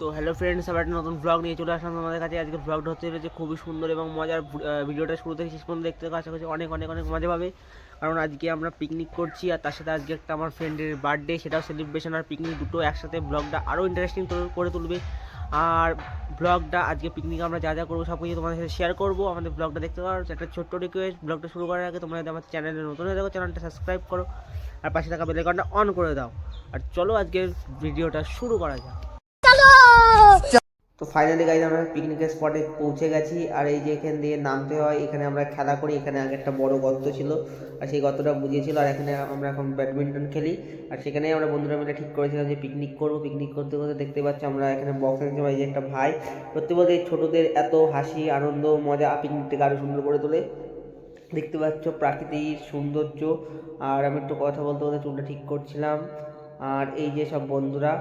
তো hello friends আবার একটা নতুন ব্লগ নিয়ে চলে আসলাম আমাদের কাছে। আজকে ব্লগটা হচ্ছে যে খুবই সুন্দর এবং মজার ভিডিওটা শুরু থেকে শেষ পর্যন্ত দেখতে। আশা করছি অনেক অনেক অনেক মজা পাবে। কারণ আজকে আমরা পিকনিক করছি আর তার সাথে আজকে একটা আমার ফ্রেন্ডের বার্থডে সেটাও সেলিব্রেশন আর পিকনিক দুটো একসাথে ব্লগটা আরও ইন্টারেস্টিং করে তুলবে। আর ব্লগটা আজকে পিকনিক আমরা যা যা করব সব কিছু তোমাদের সাথে শেয়ার করব। আমাদের ব্লগটা দেখতে পারো, একটা ছোট্ট রিকোয়েস্ট ব্লগটা শুরু করার আগে তোমরা যদি আমার চ্যানেলে নতুন হয়ে থাকো চ্যানেলটা সাবস্ক্রাইব করো আর পাশে থাকা বেলাইকনটা অন করে দাও। আর চলো আজকের ভিডিওটা শুরু করা যাক। তো ফাইনালি গাইজ আমরা পিকনিকের স্পটে পৌঁছে গেছি। আর এই যে এখান দিয়ে নামতে হয়, এখানে আমরা খেলা করি। এখানে আগে একটা বড় গর্ত ছিল, আর সেই গর্তটা বুঝিয়েছিল। আর এখানে আমরা এখন ব্যাডমিন্টন খেলি। আর সেখানেই আমরা বন্ধুরা মিলে ঠিক করেছিলাম যে পিকনিক করব। পিকনিক করতে করতে দেখতে পাচ্ছি আমরা এখানে বক্স এনেছি এই যে একটা ভাই। সত্যি বলতে ছোটোদের এত হাসি, আনন্দ, মজা পিকনিকটাকে আরও সুন্দর করে তোলে। দেখতে পাচ্ছ প্রাকৃতিক সৌন্দর্য। আর আমি একটু কথা বলতে বলতে চুলটা ঠিক করছিলাম। আর এই যে সব বন্ধুরা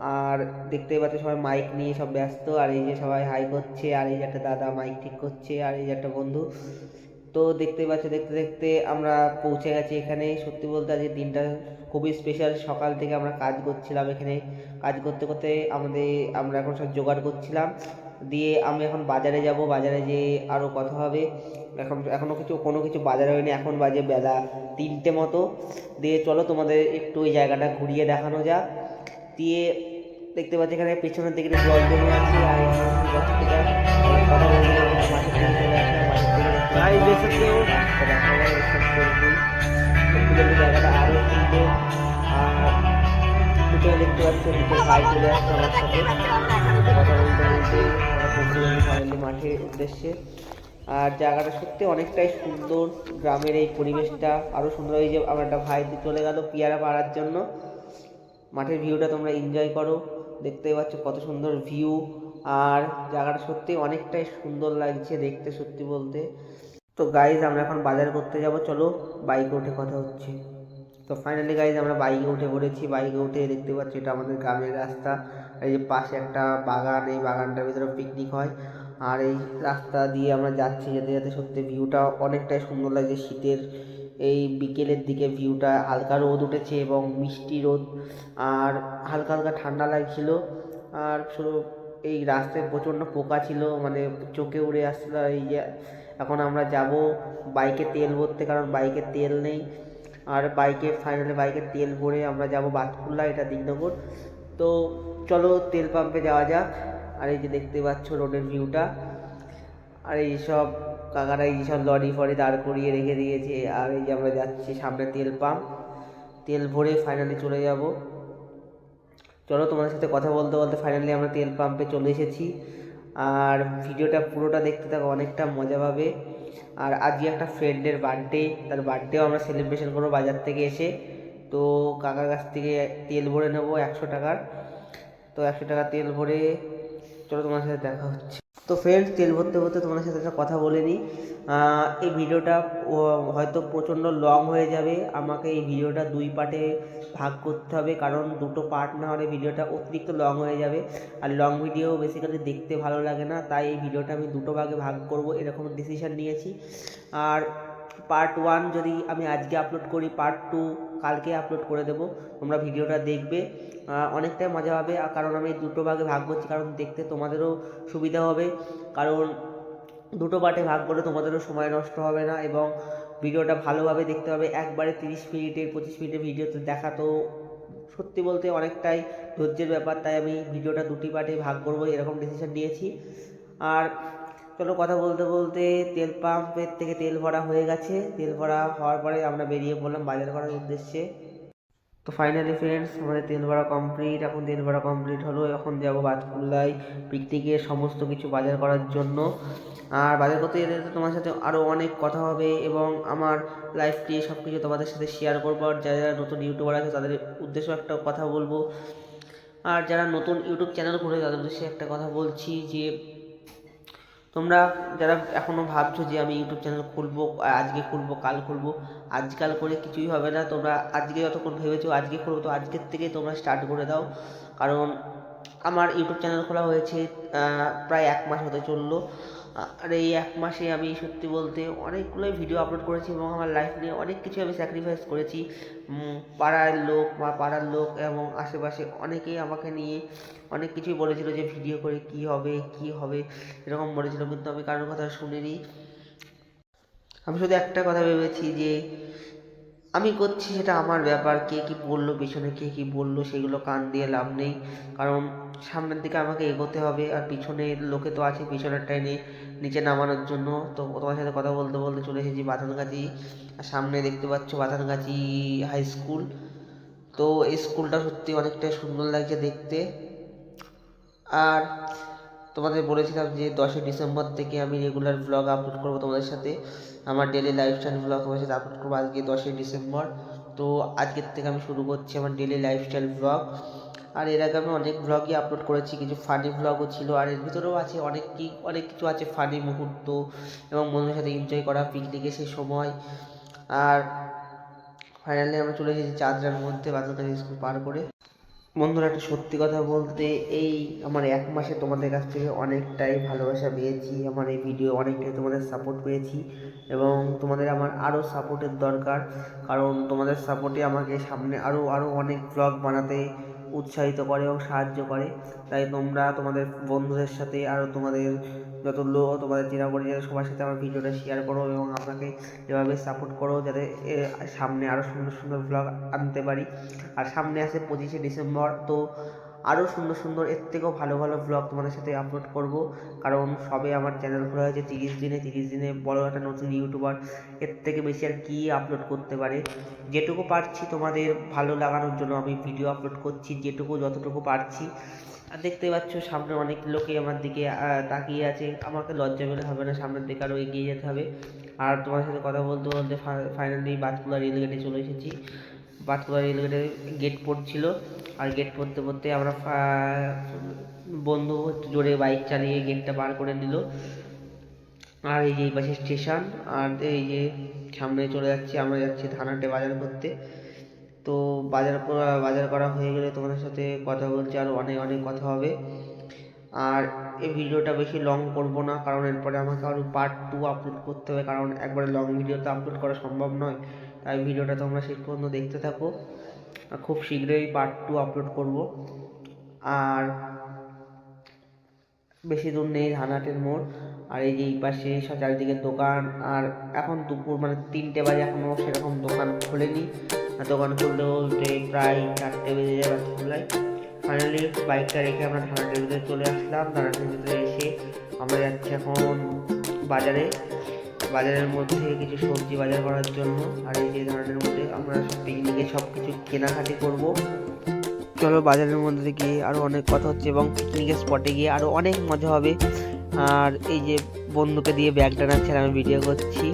আর দেখতে পাচ্ছ সবাই মাইক নিয়ে সব ব্যস্ত, আর এই যে সবাই হাই করছে, আর এই যে একটা দাদা মাইক ঠিক করছে, আর এই যে একটা বন্ধু। তো দেখতে পাচ্ছ, দেখতে দেখতে আমরা পৌঁছে গেছি এখানে। সত্যি বলতে আজকে দিনটা খুবই স্পেশাল সকাল থেকে আমরা কাজ করছিলাম এখানে। কাজ করতে করতে আমাদের, আমরা এখন সব জোগাড় করছিলাম। দিয়ে আমি এখন বাজারে যাব। বাজারে যেয়ে আরও কথা হবে। এখন এখনও কিছু, কোনো কিছু বাজারে হয়নি। এখন বাজে বেলা তিনটে মতো। দিয়ে চলো তোমাদের একটু ওই জায়গাটা ঘুরিয়ে দেখানো যাক। দিয়ে দেখতে পাচ্ছি এখানে পেছনের দিকে জল জমে আছে আর এই গছ থেকে কথা বলতে বলতে মাঠের দিকে চলে আসলাম মাঠের দিকে প্রায় বেশি কেউ দেখা যায় এসব করবি সত্যি জায়গাটা আরও সুন্দর আর দেখতে পাচ্ছ দুটো ভাই চলে আসছে আমার সাথে। কথা বলতে বলতে ফাইনালি মাঠের উদ্দেশ্যে। আর জায়গাটা সত্যি অনেকটাই সুন্দর গ্রামের এই পরিবেশটা আরও সুন্দর। যে আমার একটা ভাই চলে গেল পেয়ারা পাড়ার জন্য। মাঠের ভিউটা তোমরা এনজয় করো। দেখতেই পাচ্ছ কত সুন্দর ভিউ আর জায়গাটা সত্যি অনেকটাই সুন্দর লাগছে দেখতে সত্যি বলতে। তো গাইজ আমরা এখন বাজার করতে যাব, চলো বাইকে উঠে কথা হচ্ছে। তো ফাইনালি গাইজ আমরা বাইকে উঠে পড়েছি বাইকে উঠে দেখতে পাচ্ছি এটা আমাদের গ্রামের রাস্তা। এই যে পাশে একটা বাগান, এই বাগানটার ভিতরে পিকনিক হয়। আর এই রাস্তা দিয়ে আমরা যাচ্ছি যেতে যেতে সত্যি ভিউটা অনেকটাই সুন্দর লাগছে, শীতের এই বিকেলের দিকে ভিউটা হালকা রোদ উঠেছে এবং মিষ্টি রোদ, আর হালকা হালকা ঠান্ডা লাগছিল। আর শুধু এই রাস্তায় প্রচণ্ড পোকা ছিল মানে চোখে উড়ে আসছিল এই যে। এখন আমরা যাব বাইকে তেল ভরতে, কারণ বাইকে তেল নেই। আর বাইকে ফাইনালি বাইকে তেল ভরে আমরা যাব বাতকুল্লা, এটা দিগনগর। তো চলো তেল পাম্পে যাওয়া যাক। আর এই যে দেখতে পাচ্ছ রোডের ভিউটা আর এই সব কাকারা এই সব লরি ফরি দাঁড় করিয়ে রেখে দিয়েছে। আর এই যে আমরা যাচ্ছি সামনে তেল পাম্প। তেল ভরে ফাইনালি চলে যাব। চলো তোমাদের সাথে কথা বলতে বলতে ফাইনালি আমরা তেল পাম্পে চলে এসেছি। আর ভিডিওটা পুরোটা দেখতে থাকো, অনেকটা মজা পাবে। আর আজকে একটা ফ্রেন্ডের বার্থডে তার বার্থডেও আমরা সেলিব্রেশন করব বাজার থেকে এসে। তো কাকার কাছ থেকে তেল ভরে নেব একশো টাকার। তো একশো টাকা তেল ভরে চলো তোমার সাথে দেখা হচ্ছে। তো ফ্রেন্ডস তেল ভরতে ভরতে তোমাদের সাথে একটা কথা বলে নিই। এই ভিডিওটা হয়তো প্রচণ্ড লং হয়ে যাবে। আমাকে এই ভিডিওটা দুই পার্টে ভাগ করতে হবে, কারণ দুটো পার্ট না হলে ভিডিওটা অতিরিক্ত লং হয়ে যাবে। আর লং ভিডিও বেসিক্যালি দেখতে ভালো লাগে না, তাই এই ভিডিওটা আমি দুটো ভাগে ভাগ করব, এরকম ডিসিশন নিয়েছি। আর পার্ট ওয়ান যদি আমি আজকে আপলোড করি পার্ট টু কালকে আপলোড করে দেবো, তোমরা ভিডিওটা দেখবে। অনেকটাই মজা হবে কারণ আমি দুটো ভাগে ভাগ করছি, কারণ দেখতে তোমাদেরও সুবিধা হবে। কারণ দুটো পার্টে ভাগ করে তোমাদেরও সময় নষ্ট হবে না, এবং ভিডিওটা ভালোভাবে দেখতে হবে। একবারে তিরিশ মিনিটের, পঁচিশ মিনিটের ভিডিওতে দেখা তো সত্যি বলতে অনেকটাই ধৈর্যের ব্যাপার, তাই আমি ভিডিওটা দুটি পার্টে ভাগ করব, এরকম ডিসিশন নিয়েছি। আর চলো কথা বলতে বলতে তেল পাম্পের থেকে তেল ভরা হয়ে গেছে। তেল ভরা হওয়ার পরে আমরা বেরিয়ে পড়লাম বাজার করার উদ্দেশ্যে। তো ফাইনালি ফ্রেন্ডস আমাদের তেল ভরা কমপ্লিট এখন তেল ভরা কমপ্লিট হলো। এখন যাব বাতকুল্লায় পিকনিকের সমস্ত কিছু বাজার করার জন্য। আর বাজার করতে যেতে যেতে তোমার সাথে আরও অনেক কথা হবে এবং আমার লাইফটি সব কিছু তোমাদের সাথে শেয়ার করব। আর যারা যারা নতুন ইউটিউবার আছে, তাদের উদ্দেশ্যে একটা কথা বলব। আর যারা নতুন ইউটিউব চ্যানেল খুলে, তাদের উদ্দেশ্যে একটা কথা বলছি যে তোমরা যারা এখনও ভাবছ যে আমি ইউটিউব চ্যানেল খুলবো, আজকে খুলবো, কাল খুলবো, আজকাল করে কিছুই হবে না। তোমরা আজকে যতক্ষণ ভেবেছো আজকে খুলবো, তো আজকের থেকে তোমরা স্টার্ট করে দাও। কারণ আমার ইউটিউব চ্যানেল খোলা হয়েছে প্রায় এক মাস হতে চলল। আর এই এক মাসে আমি সত্যি বলতে অনেকগুলোই ভিডিও আপলোড করেছি এবং আমার লাইফ নিয়ে অনেক কিছু আমি স্যাক্রিফাইস করেছি। পাড়ার লোক বা পাড়ার লোক এবং আশেপাশে অনেকেই আমাকে নিয়ে অনেক কিছুই বলেছিল যে ভিডিও করে কি হবে কি হবে, এরকম বলেছিল। কিন্তু আমি কারোর কথা শুনিনি। আমি শুধু একটা কথা ভেবেছি যে আমি করছি সেটা আমার ব্যাপার, কে কি বলল, পেছনে কে কি বলল, সেগুলো কান দিয়ে লাভ নেই। কারণ সামনের দিকে আমাকে এগোতে হবে, আর পিছনে লোকে তো আছে, পিছনের টাইনে নিচে নামানোর জন্য। তো তোমার সাথে কথা বলতে বলতে চলে এসেছি বাথানগাছি আর সামনে দেখতে পাচ্ছ বাথানগাছি হাই স্কুল। তো এই স্কুলটা সত্যি অনেকটাই সুন্দর লাগছে দেখতে। আর তোমাদের বলেছিলাম যে দশই ডিসেম্বর থেকে আমি রেগুলার ব্লগ আপলোড করব তোমাদের সাথে। আমার ডেলি লাইফস্টাইল ব্লগ তোমাদের সাথে আপলোড করব আজকে দশই ডিসেম্বর। তো আজকের থেকে আমি শুরু করছি আমার ডেলি লাইফস্টাইল ব্লগ আর এর আগে আমি অনেক ব্লগই আপলোড করেছি, কিছু ফানি ব্লগও ছিল। আর এর ভিতরেও আছে অনেক কি, অনেক কিছু আছে ফানি মুহূর্ত এবং বন্ধুদের সাথে এনজয় করা পিকনিকে সেই সময়। আর ফাইনালি আমরা চলে এসেছি চাঁদরার মধ্যে বাচ্চাদের স্কুল পার করে। বন্ধুরা, একটা সত্যি কথা বলতে, এই আমার এক মাসে তোমাদের কাছ থেকে অনেকটাই ভালোবাসা পেয়েছি। আমার এই ভিডিও অনেকটাই তোমাদের সাপোর্ট পেয়েছি এবং তোমাদের আমার আরও সাপোর্টের দরকার। কারণ তোমাদের সাপোর্টে আমাকে সামনে আরও আরও অনেক ব্লগ বানাতে উৎসাহিত করে এবং সাহায্য করে। তাই তোমরা তোমাদের বন্ধুদের সাথে আরও তোমাদের যত লোক তোমাদের চেনা পরিচয় সবার সাথে আমার ভিডিওটা শেয়ার করো এবং আমাকে এভাবে সাপোর্ট করো যাতে সামনে আরও সুন্দর সুন্দর ব্লগ আনতে পারি। আর সামনে আসে পঁচিশে ডিসেম্বর, তো আরও সুন্দর সুন্দর, এর থেকেও ভালো ভালো ব্লগ তোমাদের সাথে আপলোড করব। কারণ সবে আমার চ্যানেল খোলা হয়েছে তিরিশ দিনে তিরিশ দিনে বড় একটা নতুন ইউটিউবার এর থেকে বেশি আর কী আপলোড করতে পারে। যেটুকু পারছি তোমাদের ভালো লাগানোর জন্য আমি ভিডিও আপলোড করছি, যেটুকু যতটুকু পারছি। আর দেখতে পাচ্ছ, সামনে অনেক লোকে আমার দিকে তাকিয়ে আছে। আমাকে লজ্জা পেলে হবে না, সামনের দিকে আরও এগিয়ে যেতে হবে। আর তোমার সাথে কথা বলতে বলতে ফাইনালি বাতকুলা রেলগেটে চলে এসেছি। বাতকুলা রেলগেটে গেট পড়ছিল আর গেট পড়তে পড়তে আমরা বন্ধু জোরে বাইক চালিয়ে গেটটা পার করে নিল। আর এই যে এই পাশে স্টেশন আর এই যে সামনে চলে যাচ্ছি, আমরা যাচ্ছি ধানাটে বাজার করতে। তো বাজার করা বাজার করা হয়ে গেলে তোমাদের সাথে কথা বলছি আরও অনেক অনেক কথা হবে। আর এই ভিডিওটা বেশি লং করব না, কারণ এরপরে আমাকে আরও পার্ট টু আপলোড করতে হবে, কারণ একবারে লং ভিডিও তো আপলোড করা সম্ভব নয়। তাই ভিডিওটা তোমরা শেষ পর্যন্ত দেখতে থাকো। খুব শীঘ্রই পার্ট টু আপলোড করব। আর বেশি দূর নেই ধানহাটের মোড়। আর এই যে এই পাশে চারিদিকে দোকান, আর এখন দুপুর মানে তিনটে বাজে এখনও সেরকম দোকান খোলেনি। আর দোকান খুললেও যে প্রায় চারটে বেজে যাবে খোলায়। ফাইনালি বাইকটা রেখে আমরা ধানহাটের ভিতরে চলে আসলাম। ধানহাটের ভিতরে এসে আমরা যাচ্ছি এখন বাজারে। বাজারের মধ্যে কিছু সবজি বাজার করার জন্য। আর এই যে ধানহাটের মধ্যে আমরা পিকনিকে সব কিছু কেনাকাটি করব। চলো বাজারের মধ্যে গিয়ে আরও অনেক কথা হচ্ছে এবং পিকনিকের স্পটে গিয়ে আরও অনেক মজা হবে। আর এই যে বন্ধুকে দিয়ে ব্যাগটা নাচ্ছে আর আমি ভিডিও করছি।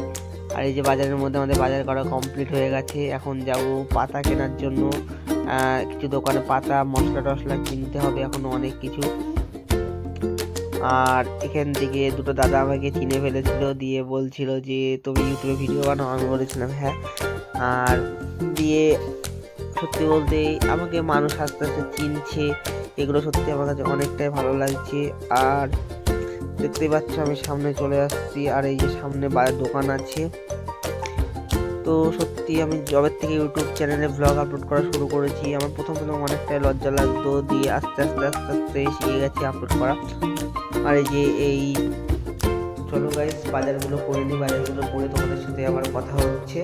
আর এই যে বাজারের মধ্যে আমাদের বাজার করা কমপ্লিট হয়ে গেছে। এখন যাব পাতা কেনার জন্য। কিছু দোকানে পাতা, মশলা টশলা কিনতে হবে এখন অনেক কিছু। আর এখান থেকে দুটো দাদা আমাকে চিনে ফেলেছিল, দিয়ে বলছিল যে, তুমি ইউটিউবে ভিডিও বানাও। আমি বলেছিলাম হ্যাঁ। আর দিয়ে সত্যি বলতে আমাকে মানুষ আস্তে আস্তে চিনছে। এগুলো সত্যি আমার কাছে অনেকটাই ভালো লাগছে। আর দেখতেই পাচ্ছ, আমি সামনে চলে আসছি, আর এই যে সামনে দোকান আছে। তো সত্যি আমি জবের থেকে ইউটিউব চ্যানেলে ব্লগ আপলোড করা শুরু করেছি। আমার প্রথম প্রথম অনেকটাই লজ্জা লাগতো, দিয়ে আস্তে আস্তে আস্তে আস্তে শিখে গেছি আপলোড করা। আর এই যে এই, চলো গাইস বাজারগুলো করে নিই, বাজারগুলো করে তোমাদের সাথে আবার কথা হচ্ছে।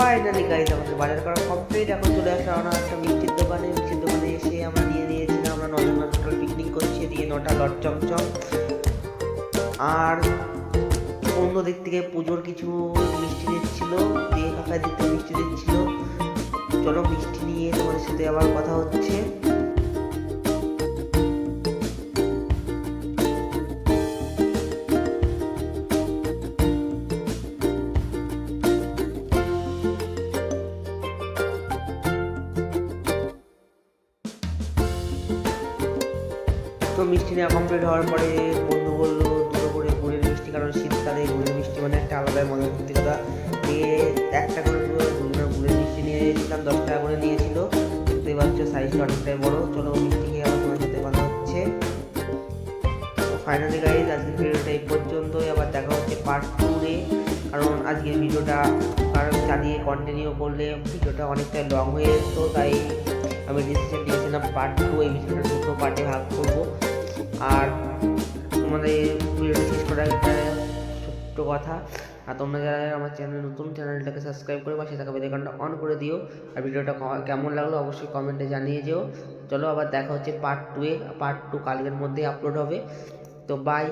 ফাইনালি গাইজ আমাদের বাজার করা কমপ্লিট এখন চলে আসলাম আমরা একটা মিষ্টির দোকানে মিষ্টির দোকানে এসে আমরা নিয়ে নিয়েছিলাম। আমরা নজন টোটাল পিকনিক করছি দিয়ে নটা লট চমচম। আর অন্য দিক থেকে পুজোর কিছু মিষ্টি দিচ্ছিল, দিয়ে দিক থেকে মিষ্টি দিচ্ছিল। চলো মিষ্টি নিয়ে তোমাদের সাথে আবার কথা হচ্ছে। মিষ্টি নেওয়া কমপ্লিট হওয়ার পরে বন্ধু বলল, দুটো করে গুড়ের মিষ্টি, কারণ শীতকালে গুড়ের মিষ্টি মানে একটা আলাদা মজা সত্যি কথা দিয়ে একটা করে দুটো গুড়ের মিষ্টি নিয়ে এসেছিলাম, দশ টাকা করে নিয়েছিল। দেখতে পাচ্ছ সাইজটা অনেকটাই বড়। চলো মিষ্টি খেয়ে আবার তোমার সাথে কথা হচ্ছে। ফাইনালি গাইজ আজকের ভিডিওটা এই পর্যন্তই। আবার দেখা হচ্ছে পার্ট টুরে কারণ আজকের ভিডিওটা কারণ চালিয়ে কন্টিনিউ করলে ভিডিওটা অনেকটাই লং হয়ে যেত। তাই আমি ডিসিশন নিয়েছিলাম পার্ট টু এই ভিডিওটা দুটো পার্টে ভাগ করব। আর তোমাদের ভিডিওটি শেষ করার একটা ছোট্ট কথা। আর তোমরা যারা আমার চ্যানেল নতুন চ্যানেলটাকে সাবস্ক্রাইব করে পাশে থাকা বেলাইকনটা অন করে দিও। আর ভিডিওটা কেমন লাগল অবশ্যই কমেন্টে জানিয়ে যেও। চলো আবার দেখা হচ্ছে পার্ট টুয়ে পার্ট টু কালকের মধ্যেই আপলোড হবে। তো বাই